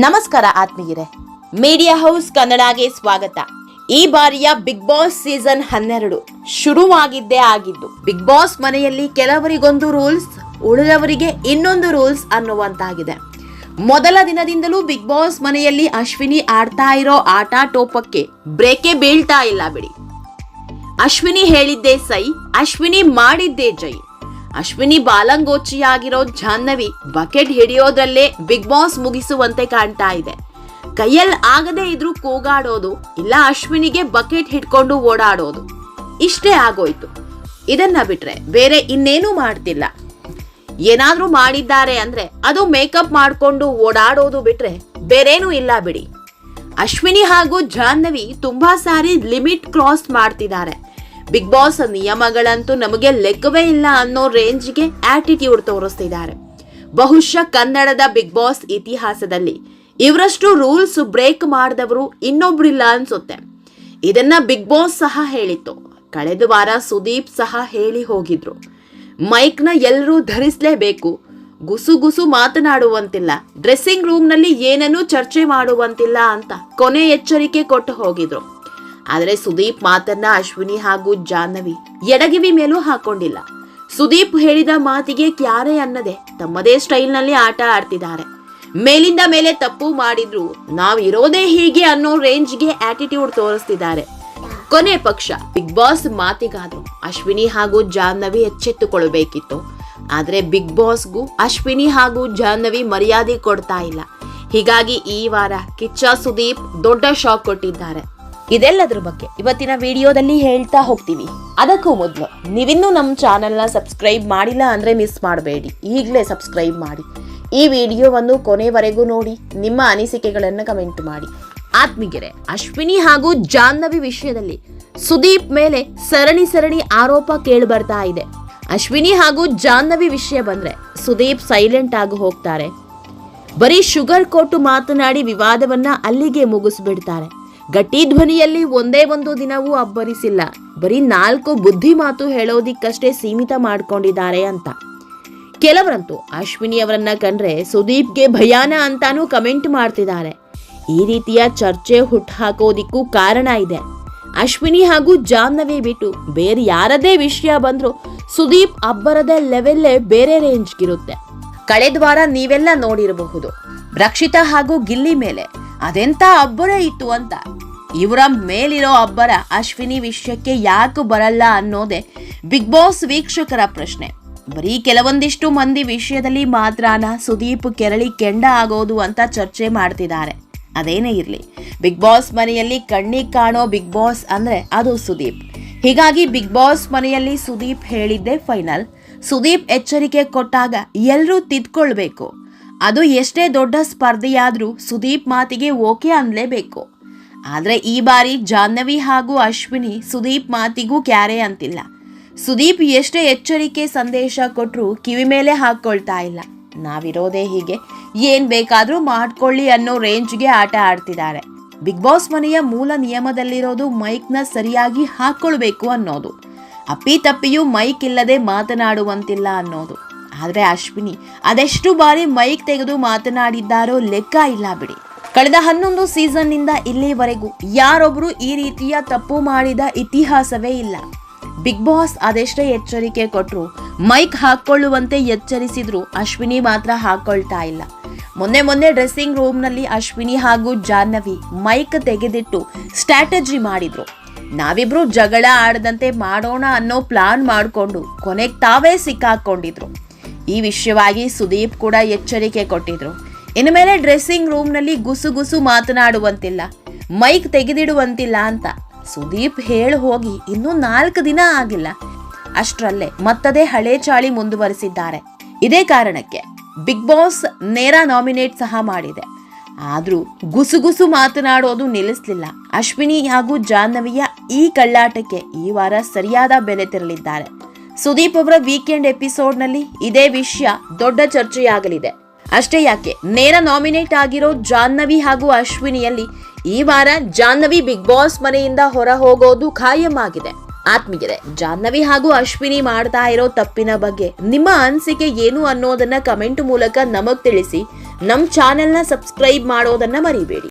ನಮಸ್ಕಾರ ಆತ್ಮೀಯರೇ. Media house ಕನ್ನಡಗೆ ಸ್ವಾಗತ. ಈ ಬಾರಿಯ ಬಿಗ್ ಬಾಸ್ ಸೀಸನ್ ಹನ್ನೆರಡು ಶುರುವಾಗಿದ್ದೇ ಆಗಿದ್ದು ಬಿಗ್ ಬಾಸ್ ಮನೆಯಲ್ಲಿ ಕೆಲವರಿಗೊಂದು ರೂಲ್ಸ್ ಉಳಿದವರಿಗೆ ಇನ್ನೊಂದು ರೂಲ್ಸ್ ಅನ್ನುವಂತಾಗಿದೆ. ಮೊದಲ ದಿನದಿಂದಲೂ ಬಿಗ್ ಬಾಸ್ ಮನೆಯಲ್ಲಿ ಅಶ್ವಿನಿ ಆಡ್ತಾ ಇರೋ ಆಟ ಟೋಪಕ್ಕೆ ಬ್ರೇಕೇ ಬೀಳ್ತಾ ಇಲ್ಲ ಬಿಡಿ. ಅಶ್ವಿನಿ ಹೇಳಿದ್ದೇ ಸೈ, ಅಶ್ವಿನಿ ಮಾಡಿದ್ದೇ ಜೈ. ಅಶ್ವಿನಿ ಬಾಲಂಗೋಚಿಯಾಗಿರೋ ಜಾಹ್ನವಿ ಬಕೆಟ್ ಹಿಡಿಯೋದ್ರಲ್ಲೇ ಬಿಗ್ ಬಾಸ್ ಮುಗಿಸುವಂತೆ ಕಾಣ್ತಾ ಇದೆ. ಕೈಯಲ್ಲಿ ಆಗದೇ ಇದ್ರೂ ಕೂಗಾಡೋದು, ಇಲ್ಲ ಅಶ್ವಿನಿಗೆ ಬಕೆಟ್ ಹಿಡ್ಕೊಂಡು ಓಡಾಡೋದು, ಇಷ್ಟೇ ಆಗೋಯ್ತು. ಇದನ್ನ ಬಿಟ್ರೆ ಬೇರೆ ಇನ್ನೇನು ಮಾಡ್ತಿಲ್ಲ. ಏನಾದ್ರೂ ಮಾಡಿದ್ದಾರೆ ಅಂದ್ರೆ ಅದು ಮೇಕಪ್ ಮಾಡ್ಕೊಂಡು ಓಡಾಡೋದು ಬಿಟ್ರೆ ಬೇರೇನೂ ಇಲ್ಲ ಬಿಡಿ. ಅಶ್ವಿನಿ ಹಾಗೂ ಜಾಹ್ನವಿ ತುಂಬಾ ಸಾರಿ ಲಿಮಿಟ್ ಕ್ರಾಸ್ ಮಾಡ್ತಿದ್ದಾರೆ. ಬಿಗ್ ಬಾಸ್ ನಿಯಮಗಳಂತೂ ನಮಗೆ ಲೆಕ್ಕವೇ ಇಲ್ಲ ಅನ್ನೋ ರೇಂಜ್ಗೆ ಆಟಿಟ್ಯೂಡ್ ತೋರಿಸ್ತಿದ್ದಾರೆ. ಬಹುಶಃ ಕನ್ನಡದ ಬಿಗ್ ಬಾಸ್ ಇತಿಹಾಸದಲ್ಲಿ ಇವರಷ್ಟು ರೂಲ್ಸ್ ಬ್ರೇಕ್ ಮಾಡಿದವರು ಇನ್ನೊಬ್ರಿಲ್ಲ ಅನ್ಸುತ್ತೆ. ಇದನ್ನ ಬಿಗ್ ಬಾಸ್ ಸಹ ಹೇಳಿತ್ತು. ಕಳೆದ ವಾರ ಸುದೀಪ್ ಸಹ ಹೇಳಿ ಹೋಗಿದ್ರು. ಮೈಕ್ನ ಎಲ್ಲರೂ ಧರಿಸಲೇಬೇಕು. ಗುಸು ಗುಸು ಮಾತನಾಡುವಂತಿಲ್ಲ. ಡ್ರೆಸ್ಸಿಂಗ್ ರೂಮ್ನಲ್ಲಿ ಏನನ್ನೂ ಚರ್ಚೆ ಮಾಡುವಂತಿಲ್ಲ ಅಂತ ಕೊನೆ ಎಚ್ಚರಿಕೆ ಕೊಟ್ಟು ಹೋಗಿದ್ರು. ಆದರೆ ಸುದೀಪ್ ಮಾತನ್ನ ಅಶ್ವಿನಿ ಹಾಗೂ ಜಾಹ್ನವಿ ಎಡಗಿವಿ ಮೇಲೂ ಹಾಕೊಂಡಿಲ್ಲ. ಸುದೀಪ್ ಹೇಳಿದ ಮಾತಿಗೆ ಕ್ಯಾರೆ ಅನ್ನದೆ. ತಮ್ಮದೇ ಸ್ಟೈಲ್ನಲ್ಲಿ ಆಟ ಆಡ್ತಿದ್ದಾರೆ. ಮೇಲಿಂದ ಮೇಲೆ ತಪ್ಪು ಮಾಡಿದ್ರು. ನಾವ್ ಇರೋದೇ ಹೀಗೆ ಅನ್ನೋ ರೇಂಜ್ಗೆ ಆಟಿಟ್ಯೂಡ್ ತೋರಿಸ್ತಿದ್ದಾರೆ. ಕೊನೆ ಪಕ್ಷ ಬಿಗ್ ಬಾಸ್ ಮಾತಿಗಾದ್ರು. ಅಶ್ವಿನಿ ಹಾಗೂ ಜಾಹ್ನವಿ ಎಚ್ಚೆತ್ತುಕೊಳ್ಬೇಕಿತ್ತು ಆದ್ರೆ ಬಿಗ್ ಬಾಸ್ಗೂ ಅಶ್ವಿನಿ ಹಾಗೂ ಜಾಹ್ನವಿ ಮರ್ಯಾದೆ ಕೊಡ್ತಾ ಇಲ್ಲ. ಹೀಗಾಗಿ ಈ ವಾರ ಕಿಚ್ಚ ಸುದೀಪ್ ದೊಡ್ಡ ಶಾಕ್ ಕೊಟ್ಟಿದ್ದಾರೆ. ಇದೆಲ್ಲದ್ರ ಬಗ್ಗೆ ಇವತ್ತಿನ ವಿಡಿಯೋದಲ್ಲಿ ಹೇಳ್ತಾ ಹೋಗ್ತೀವಿ ಅದಕ್ಕೂ ಮೊದಲು ನೀವಿನ್ನೂ ನಮ್ಮ ಚಾನೆಲ್ನ ಸಬ್ಸ್ಕ್ರೈಬ್ ಮಾಡಿಲ್ಲ ಅಂದರೆ ಮಿಸ್ ಮಾಡಬೇಡಿ. ಈಗಲೇ ಸಬ್ಸ್ಕ್ರೈಬ್ ಮಾಡಿ. ಈ ವಿಡಿಯೋವನ್ನು ಕೊನೆವರೆಗೂ ನೋಡಿ, ನಿಮ್ಮ ಅನಿಸಿಕೆಗಳನ್ನು ಕಮೆಂಟ್ ಮಾಡಿ. ಆತ್ಮಿಗೆರೆ ಅಶ್ವಿನಿ ಹಾಗೂ ಜಾಹ್ನವಿ ವಿಷಯದಲ್ಲಿ ಸುದೀಪ್ ಮೇಲೆ ಸರಣಿ ಸರಣಿ ಆರೋಪ ಕೇಳಿ ಬರ್ತಾ ಇದೆ. ಅಶ್ವಿನಿ ಹಾಗೂ ಜಾಹ್ನವಿ ವಿಷಯ ಬಂದರೆ ಸುದೀಪ್ ಸೈಲೆಂಟ್ ಆಗಿ ಹೋಗ್ತಾರೆ. ಬರೀ ಶುಗರ್ ಕೊಟ್ಟು ಮಾತನಾಡಿ ವಿವಾದವನ್ನ ಅಲ್ಲಿಗೆ ಮುಗಿಸ್ಬಿಡ್ತಾರೆ. ಗಟ್ಟಿ ಧ್ವನಿಯಲ್ಲಿ ಒಂದೇ ಒಂದು ದಿನವೂ ಅಬ್ಬರಿಸಿಲ್ಲ. ಬರೀ ನಾಲ್ಕು ಬುದ್ಧಿ ಮಾತು ಹೇಳೋದಿಕ್ಕಷ್ಟೇ ಸೀಮಿತ ಮಾಡ್ಕೊಂಡಿದ್ದಾರೆ ಅಂತ. ಕೆಲವರಂತೂ ಅಶ್ವಿನಿ ಅವರನ್ನ ಕಂಡ್ರೆ ಸುದೀಪ್ಗೆ ಭಯಾನ ಅಂತಾನೂ ಕಮೆಂಟ್ ಮಾಡ್ತಿದ್ದಾರೆ. ಈ ರೀತಿಯ ಚರ್ಚೆ ಹುಟ್ಟುಹಾಕೋದಿಕ್ಕೂ ಕಾರಣ ಇದೆ. ಅಶ್ವಿನಿ ಹಾಗೂ ಜಾಹ್ನವಿ ಬಿಟ್ಟು ಬೇರೆ ಯಾರದೇ ವಿಷಯ ಬಂದರೂ ಸುದೀಪ್ ಅಬ್ಬರದ ಲೆವೆಲ್ಲೇ ಬೇರೆ ರೇಂಜ್ಗಿರುತ್ತೆ. ಕಳೆದ ವಾರ ನೀವೆಲ್ಲ ನೋಡಿರಬಹುದು. ರಕ್ಷಿತಾ ಹಾಗೂ ಗಿಲ್ಲಿ ಮೇಲೆ ಅದೆಂತ ಅಬ್ಬರ ಇತ್ತು ಅಂತ. ಇವರ ಮೇಲಿರೋ ಅಬ್ಬರ ಅಶ್ವಿನಿ ವಿಷಯಕ್ಕೆ ಯಾಕೆ ಬರಲ್ಲ ಅನ್ನೋದೇ ಬಿಗ್ ಬಾಸ್ ವೀಕ್ಷಕರ ಪ್ರಶ್ನೆ. ಬರೀ ಕೆಲವೊಂದಿಷ್ಟು ಮಂದಿ ವಿಷಯದಲ್ಲಿ ಮಾತ್ರನ ಸುದೀಪ್ ಕೆರಳಿ ಕೆಂಡ ಆಗೋದು ಅಂತ ಚರ್ಚೆ ಮಾಡ್ತಿದ್ದಾರೆ. ಅದೇನೇ ಇರಲಿ, ಬಿಗ್ ಬಾಸ್ ಮನೆಯಲ್ಲಿ ಕಣ್ಣಿಗೆ ಕಾಣೋ ಬಿಗ್ ಬಾಸ್ ಅಂದರೆ ಅದು ಸುದೀಪ್. ಹೀಗಾಗಿ ಬಿಗ್ ಬಾಸ್ ಮನೆಯಲ್ಲಿ ಸುದೀಪ್ ಹೇಳಿದ್ದೆ ಫೈನಲ್. ಸುದೀಪ್ ಎಚ್ಚರಿಕೆ ಕೊಟ್ಟಾಗ ಎಲ್ಲರೂ ತಿದ್ಕೊಳ್ಬೇಕು. ಅದು ಎಷ್ಟೇ ದೊಡ್ಡ ಸ್ಪರ್ಧೆಯಾದರೂ ಸುದೀಪ್ ಮಾತಿಗೆ ಓಕೆ ಅನ್ಲೇಬೇಕು. ಆದರೆ ಈ ಬಾರಿ ಜಾಹ್ನವಿ ಹಾಗೂ ಅಶ್ವಿನಿ ಸುದೀಪ್ ಮಾತಿಗೂ ಕ್ಯಾರೆ ಅಂತಿಲ್ಲ. ಸುದೀಪ್ ಎಷ್ಟೇ ಎಚ್ಚರಿಕೆ ಸಂದೇಶ ಕೊಟ್ಟರೂ ಕಿವಿ ಮೇಲೆ ಹಾಕ್ಕೊಳ್ತಾ ಇಲ್ಲ. ನಾವಿರೋದೇ ಹೀಗೆ. ಏನು ಬೇಕಾದರೂ ಮಾಡ್ಕೊಳ್ಳಿ ಅನ್ನೋ ರೇಂಜ್ಗೆ ಆಟ ಆಡ್ತಿದ್ದಾರೆ. ಬಿಗ್ ಬಾಸ್ ಮನೆಯ ಮೂಲ ನಿಯಮದಲ್ಲಿರೋದು ಮೈಕ್ನ ಸರಿಯಾಗಿ ಹಾಕ್ಕೊಳ್ಬೇಕು ಅನ್ನೋದು. ಅಪ್ಪಿ ತಪ್ಪಿಯೂ ಮೈಕ್ ಇಲ್ಲದೆ ಮಾತನಾಡುವಂತಿಲ್ಲ ಅನ್ನೋದು. ಆದ್ರೆ ಅಶ್ವಿನಿ ಅದೆಷ್ಟು ಬಾರಿ ಮೈಕ್ ತೆಗೆದು ಮಾತನಾಡಿದ್ದಾರೋ ಲೆಕ್ಕ ಇಲ್ಲ ಬಿಡಿ. ಕಳೆದ ಹನ್ನೊಂದು ಸೀಸನ್ನಿಂದ ಇಲ್ಲಿವರೆಗೂ ಯಾರೊಬ್ಬರು ಈ ರೀತಿಯ ತಪ್ಪು ಮಾಡಿದ ಇತಿಹಾಸವೇ ಇಲ್ಲ. ಬಿಗ್ ಬಾಸ್ ಅದೆಷ್ಟೇ ಎಚ್ಚರಿಕೆ ಕೊಟ್ಟರು ಮೈಕ್ ಹಾಕ್ಕೊಳ್ಳುವಂತೆ ಎಚ್ಚರಿಸಿದ್ರು ಅಶ್ವಿನಿ ಮಾತ್ರ ಹಾಕೊಳ್ತಾ ಇಲ್ಲ. ಮೊನ್ನೆ ಮೊನ್ನೆ ಡ್ರೆಸ್ಸಿಂಗ್ ರೂಮ್ನಲ್ಲಿ ಅಶ್ವಿನಿ ಹಾಗೂ ಜಾಹ್ನವಿ ಮೈಕ್ ತೆಗೆದಿಟ್ಟು ಸ್ಟ್ರಾಟಜಿ ಮಾಡಿದ್ರು. ನಾವಿಬ್ರು ಜಗಳ ಆಡದಂತೆ ಮಾಡೋಣ ಅನ್ನೋ ಪ್ಲಾನ್ ಮಾಡಿಕೊಂಡು ಕೊನೆಗೆ ತಾವೇ ಸಿಕ್ಕಾಕೊಂಡಿದ್ರು. ಈ ವಿಷಯವಾಗಿ ಸುದೀಪ್ ಕೂಡ ಎಚ್ಚರಿಕೆ ಕೊಟ್ಟಿದ್ರು. ಇನ್ನು ಮೇಲೆ ಡ್ರೆಸ್ಸಿಂಗ್ ರೂಮ್ನಲ್ಲಿ ಗುಸು ಗುಸು ಮಾತನಾಡುವಂತಿಲ್ಲ. ಮೈಕ್ ತೆಗೆದಿಡುವಂತಿಲ್ಲ ಅಂತ ಸುದೀಪ್ ಹೇಳಿ ಹೋಗಿ ಇನ್ನೂ ನಾಲ್ಕು ದಿನ ಆಗಿಲ್ಲ. ಅಷ್ಟರಲ್ಲೇ ಮತ್ತದೇ ಹಳೆ ಚಾಳಿ ಮುಂದುವರಿಸಿದ್ದಾರೆ. ಇದೇ ಕಾರಣಕ್ಕೆ ಬಿಗ್ ಬಾಸ್ ನೇರ ನಾಮಿನೇಟ್ ಸಹ ಮಾಡಿದೆ. ಆದರೂ ಗುಸುಗುಸು ಮಾತನಾಡೋದು ನಿಲ್ಲಿಸಲಿಲ್ಲ. ಅಶ್ವಿನಿ ಹಾಗೂ ಜಾಹ್ನವಿಯ ಈ ಕಳ್ಳಾಟಕ್ಕೆ ಈ ವಾರ ಸರಿಯಾದ ಬೆಲೆ ತೆರಳಿದ್ದಾರೆ. ಸುದೀಪ್ ಅವರ ವೀಕೆಂಡ್ ಎಪಿಸೋಡ್ನಲ್ಲಿ ಇದೇ ವಿಷಯ ದೊಡ್ಡ ಚರ್ಚೆಯಾಗಲಿದೆ. ಅಷ್ಟೇ ಯಾಕೆ, ನೇರ ನಾಮಿನೇಟ್ ಆಗಿರೋ ಜಾಹ್ನವಿ ಹಾಗೂ ಅಶ್ವಿನಿಯಲ್ಲಿ ಈ ವಾರ ಜಾಹ್ನವಿ ಬಿಗ್ ಬಾಸ್ ಮನೆಯಿಂದ ಹೊರ ಹೋಗೋದು ಖಾಯಂ ಆಗಿದೆ ಆತ್ಮೀಯರೇ, ಜಾಹ್ನವಿ ಹಾಗೂ ಅಶ್ವಿನಿ ಮಾಡ್ತಾ ಇರೋ ತಪ್ಪಿನ ಬಗ್ಗೆ ನಿಮ್ಮ ಅನಿಸಿಕೆ ಏನು ಅನ್ನೋದನ್ನ ಕಮೆಂಟ್ ಮೂಲಕ ನಮಗ್ ತಿಳಿಸಿ, ನಮ್ ಚಾನೆಲ್ನ ಸಬ್ಸ್ಕ್ರೈಬ್ ಮಾಡೋದನ್ನ ಮರಿಬೇಡಿ.